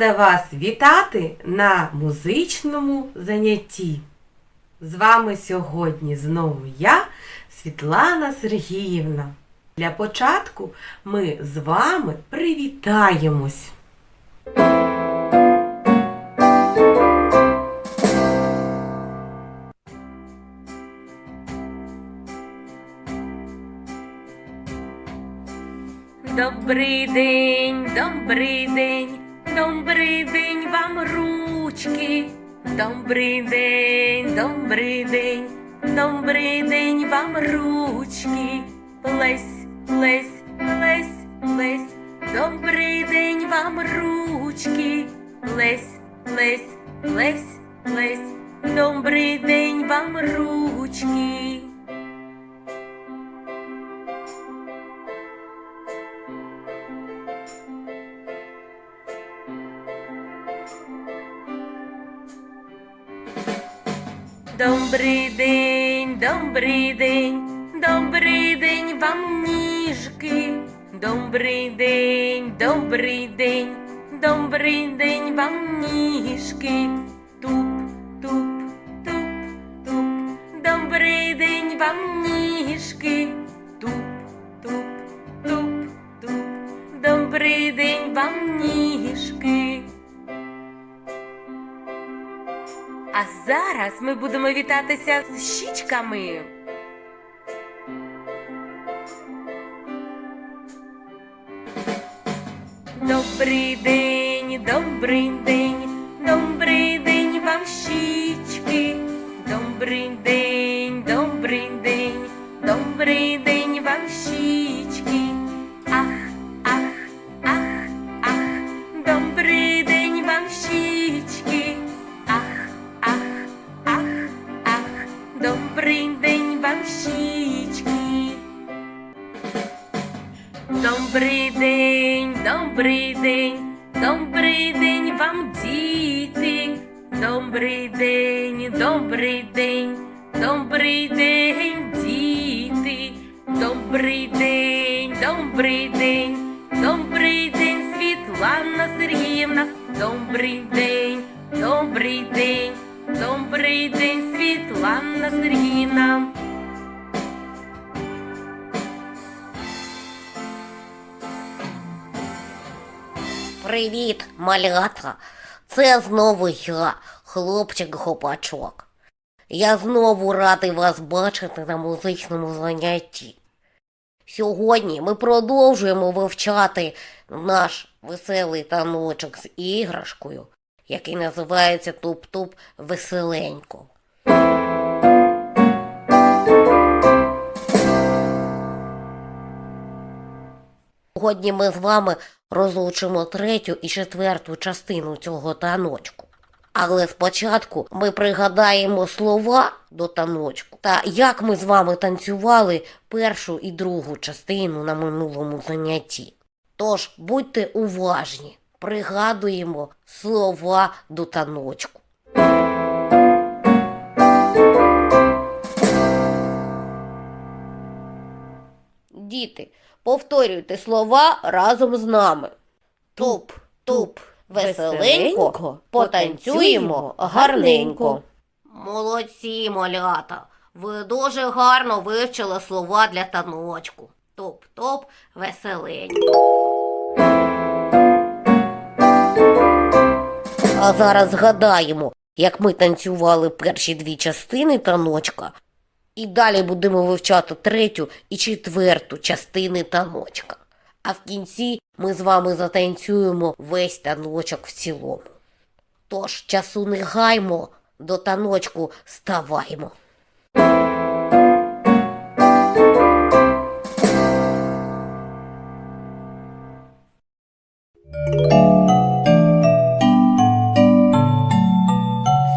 Рада вас вітати на музичному занятті. З вами сьогодні знову я, Світлана Сергіївна. Для початку ми з вами привітаємось. Добрий день, добрий день, добрий день вам ручки. Добрий день, добрий день, добрий день вам ручки. Плесь, плесь, плесь, плесь. Добрий день вам ручки. Плесь, плесь, плесь, плесь. Добрий день вам ручки. Добрий день, добрий день вам ніжки. Добрий день, добрий день, добрий день вам ніжки. Туп, туп, туп, туп. Добрий день вам ніжки. Туп, туп, туп, туп. Добрий день вам ніжки. А зараз ми будемо вітатися з щічками. Добрий день, добрий день, Добрий день, добрий день, добрий день, Світлана Сергіївна. Добрий день, добрий день, добрий день, Світлана Сергіївна. Привіт, малята. Це знову я, хлопчик Гопачок. Я знову радий вас бачити на музичному занятті. Сьогодні ми продовжуємо вивчати наш веселий таночок з іграшкою, який називається Туп-Туп Веселенько. Сьогодні ми з вами розлучимо третю і четверту частину цього таночку. Але спочатку ми пригадаємо слова до таночку та як ми з вами танцювали першу і другу частину на минулому занятті. Тож будьте уважні, пригадуємо слова до таночку. Діти, повторюйте слова разом з нами. Туп, туп, веселенько, потанцюємо гарненько. Молодці, малята. Ви дуже гарно вивчили слова для таночку. Топ-топ, веселенько. А зараз згадаємо, як ми танцювали перші дві частини таночка, і далі будемо вивчати третю і четверту частини таночка. А в кінці ми з вами затанцюємо весь таночок в цілому. Тож часу не гаймо, до таночку ставаймо.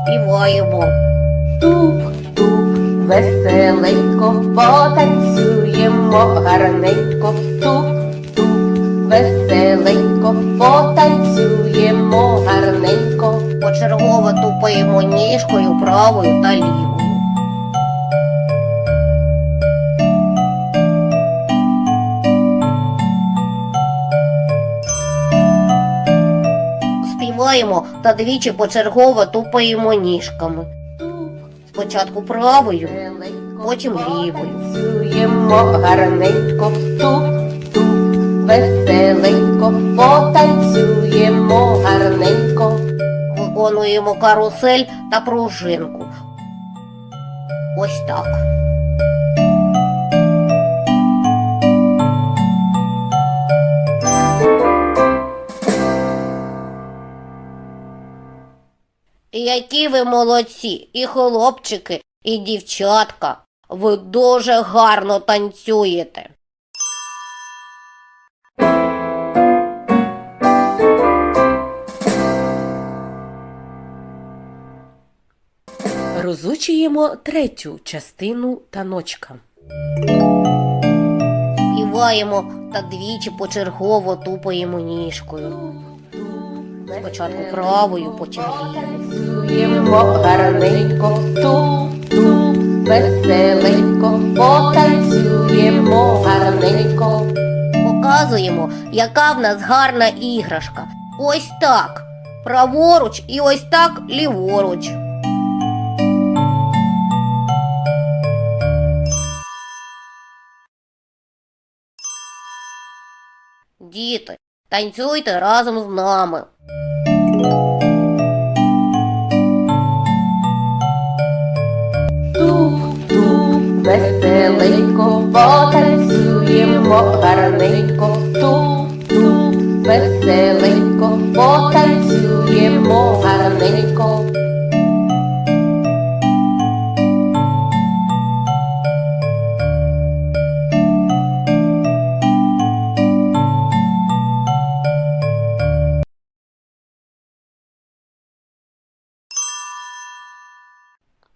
Співаємо. Туп-туп, веселенько, потанцюємо гарненько. Туп-туп, веселенько, потанцюємо гарненько. Почергово тупаємо ніжкою правою та лівою. співаємо та двічі почергово тупаємо ніжками. Спочатку правою, потім лівою. Танцюємо гарненько, туп-туп, веселенько, потанцюємо гарненько. Виконуємо карусель та пружинку. Ось так. Які ви молодці, і хлопчики, і дівчатка. Ви дуже гарно танцюєте. Розучуємо третю частину таночка. Співаємо та двічі почергово тупаємо ніжкою. Спочатку правою, потім лівою. Гарненько, туп-туп, веселенько, потанцюємо гарненько. Показуємо, яка в нас гарна іграшка. Ось так. Праворуч і ось так ліворуч. Діти, танцюйте разом з нами. Туп-туп, веселенько, потанцюємо гарненько, туп-туп, веселенько, потанцюємо гарненько.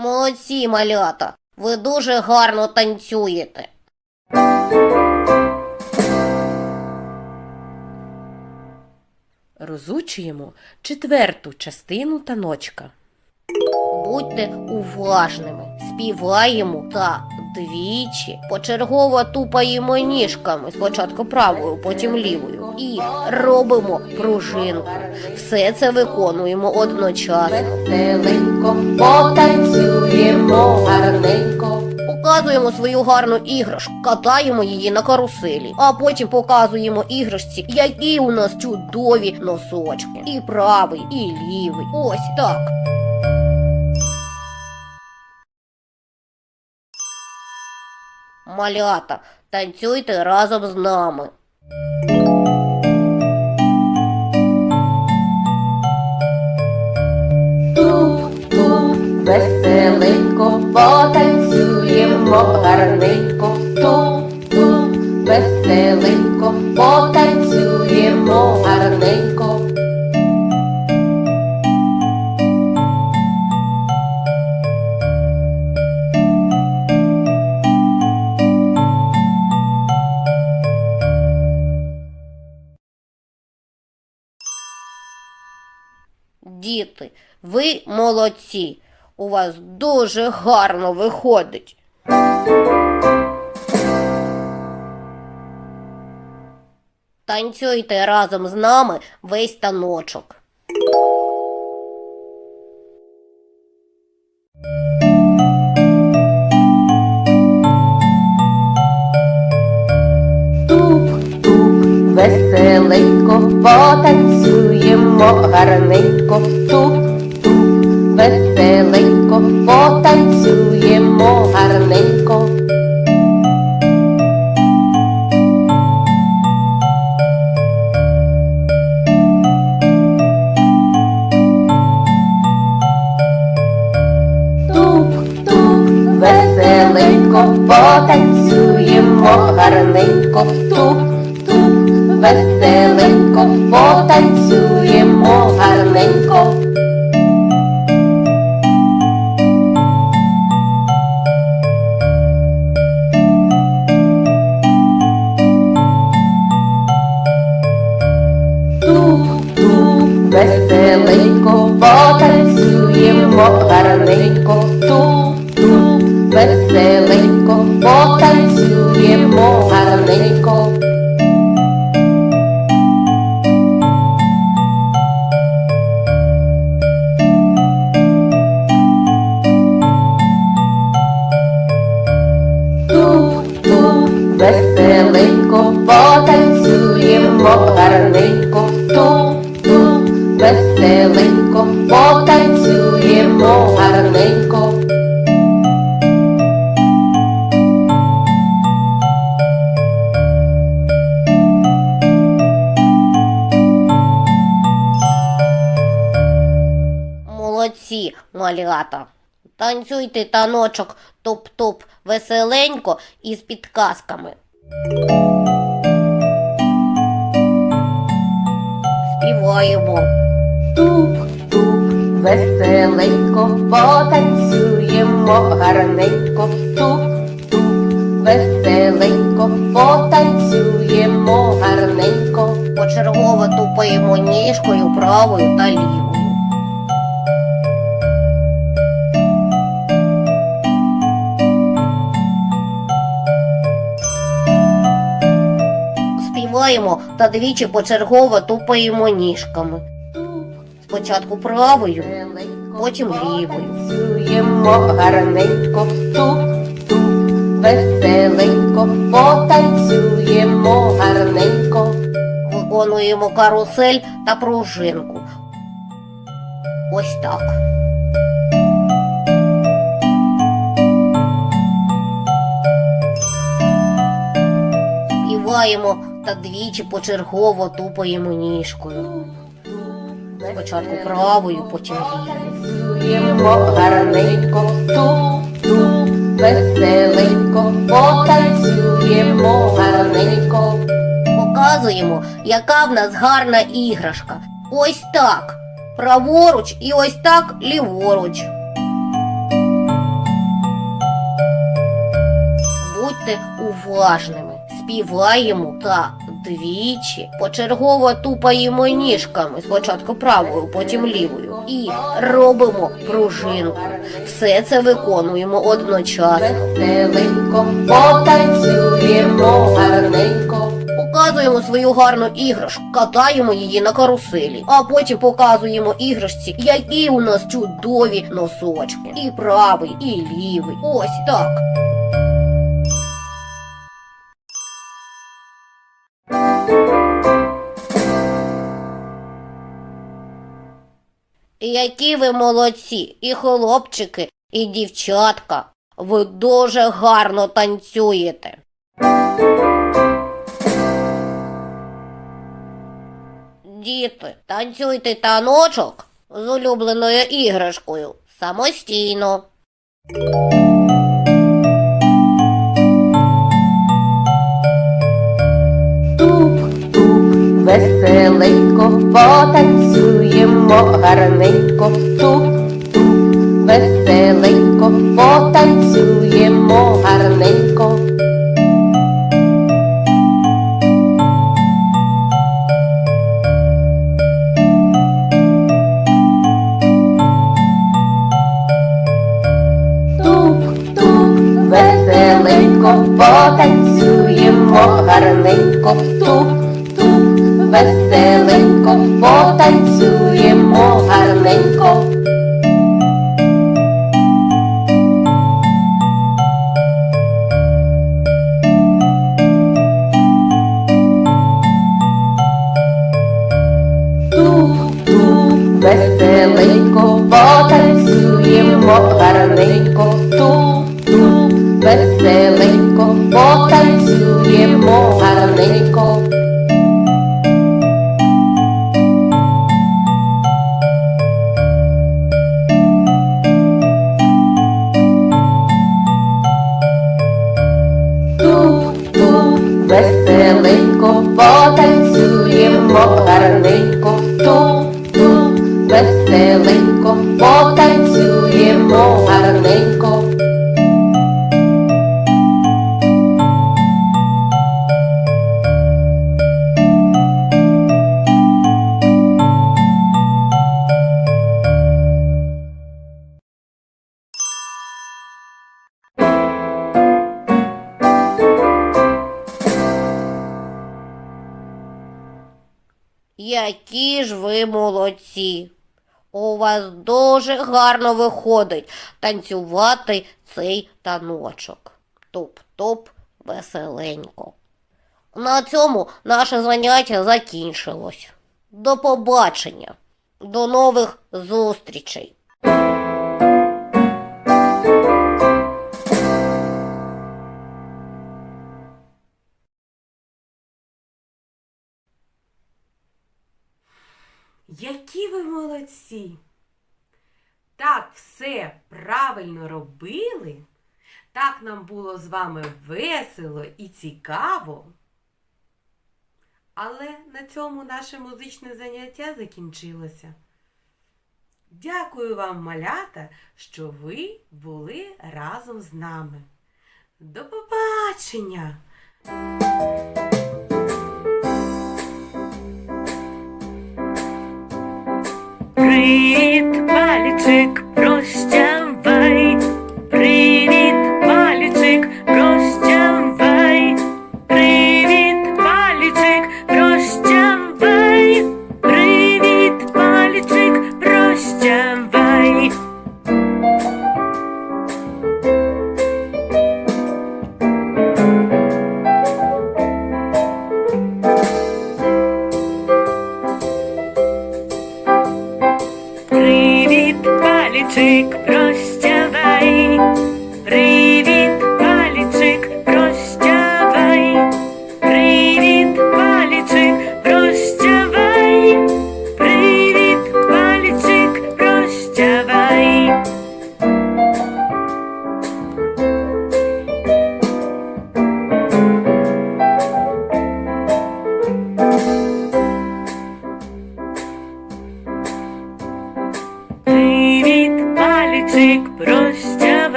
Молодці, малята. Ви дуже гарно танцюєте. Розучуємо четверту частину таночка. Будьте уважними, співаємо та двічі почергово тупаємо ніжками, спочатку правою, потім лівою, і робимо пружинку. Все це виконуємо одночасно. Веселенько, потанцюємо гарненько. Показуємо свою гарну іграшку, катаємо її на каруселі, а потім показуємо іграшці, які у нас чудові носочки. І правий, і лівий. Ось так. Малята, танцюйте разом з нами. Туп-туп, веселенько, потанцюємо гарненько, туп-туп, веселенько, потанцюємо ви молодці. У вас дуже гарно виходить. Танцюйте разом з нами весь таночок. Туп-туп, веселенько, потанцюємо гарненько, туп-туп, веселенько, потанцюємо гарненько, туп-туп, веселенько, потанцюємо гарненько. Веселенько, потанцюємо гарненько, туп-туп, веселенько, потанцюємо молодці, малята. Танцюйте таночок топ-топ веселенько і з підказками. Співаємо. Туп-туп, веселенько, потанцюємо гарненько. Туп-туп, веселенько, потанцюємо гарненько. Почергово тупаємо ніжкою правою та лівою. Співаємо та двічі почергово тупаємо ніжками. Спочатку правою, потім лівою. Танцюємо гарненько, туп-туп, веселенько, потанцюємо гарненько. Виконуємо карусель та пружинку. Ось так. Співаємо та двічі почергово тупаємо ніжкою. Спочатку правою, потім лівою. Гарненько, туп-туп, веселенько, потанцюємо гарненько. Показуємо, яка в нас гарна іграшка. Ось так. Праворуч і ось так ліворуч. Будьте уважними. Співаємо та двічі почергово тупаємо ніжками, спочатку правою, потім лівою. І робимо пружинку. Все це виконуємо одночасно. Веселенько, потанцюємо гарненько. Показуємо свою гарну іграшку, катаємо її на каруселі, а потім показуємо іграшці, які у нас чудові носочки. І правий, і лівий. Ось так. Які ви молодці, і хлопчики, і дівчатка. Ви дуже гарно танцюєте. Діти, танцюйте таночок з улюбленою іграшкою самостійно. Туп-туп, веселенько, потанцюємо гарненько. Туп-туп, веселенько, потанцюємо гарненько. Туп-туп, веселенько, потанцюємо гарненько. Веселенько, потанцюємо гарненько. Туп-туп, веселенько, потанцюємо гарненько. Веселенько, потанцюємо гарненько. Веселенько, потанцюємо гарненько. Які ж ви молодці! У вас дуже гарно виходить танцювати цей таночок. Топ-топ веселенько. На цьому наше заняття закінчилось. До побачення, до нових зустрічей. Які ви молодці! Так все правильно робили, так нам було з вами весело і цікаво. Але на цьому наше музичне заняття закінчилося. Дякую вам, малята, що ви були разом з нами. До побачення! Привіт, палічик,